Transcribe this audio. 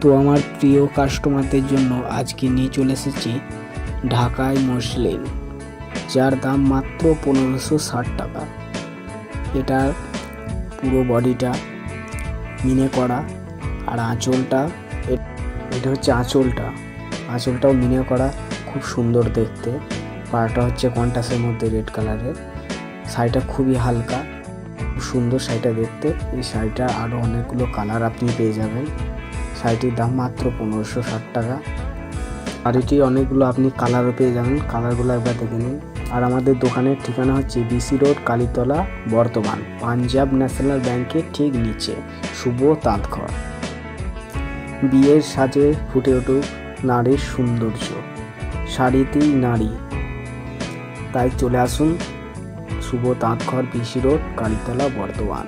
তো আমার প্রিয় কাস্টমারদের জন্য আজকে নিয়ে চলে এসেছি ঢাকায় মসলিন যার দাম মাত্র পনেরোশো ষাট টাকা। এটার পুরো বডিটা, মিনে করা, আর আঁচলটা, এটা হচ্ছে আঁচলটা। আঁচলটাও মিনে করা, খুব সুন্দর দেখতে। পাড়াটা হচ্ছে কন্টাসের মধ্যে রেড কালারের। শাড়িটা খুবই হালকা, খুব সুন্দর শাড়িটা দেখতে। এই শাড়িটা আরও অনেকগুলো কালার আপনি পেয়ে যাবেন। শাড়িটির দাম মাত্র পনেরোশো ষাট টাকা। শাড়িটি অনেকগুলো আপনি কালারও পেয়ে যাবেন। কালারগুলো একবার দেখে নিন। আর আমাদের দোকানের ঠিকানা হচ্ছে বিসি রোড, কালীতলা, বর্তমান, পাঞ্জাব ন্যাশনাল ব্যাংকের ঠিক নিচে, শুভ তাঁতঘর। বিয়ের সাজে ফুটে উঠুক নারীর সৌন্দর্য। শাড়িতেই নারী। তাই চলে আসুন শুভ তাঁতঘর বিসি রোড, কালীতলা বর্ধমান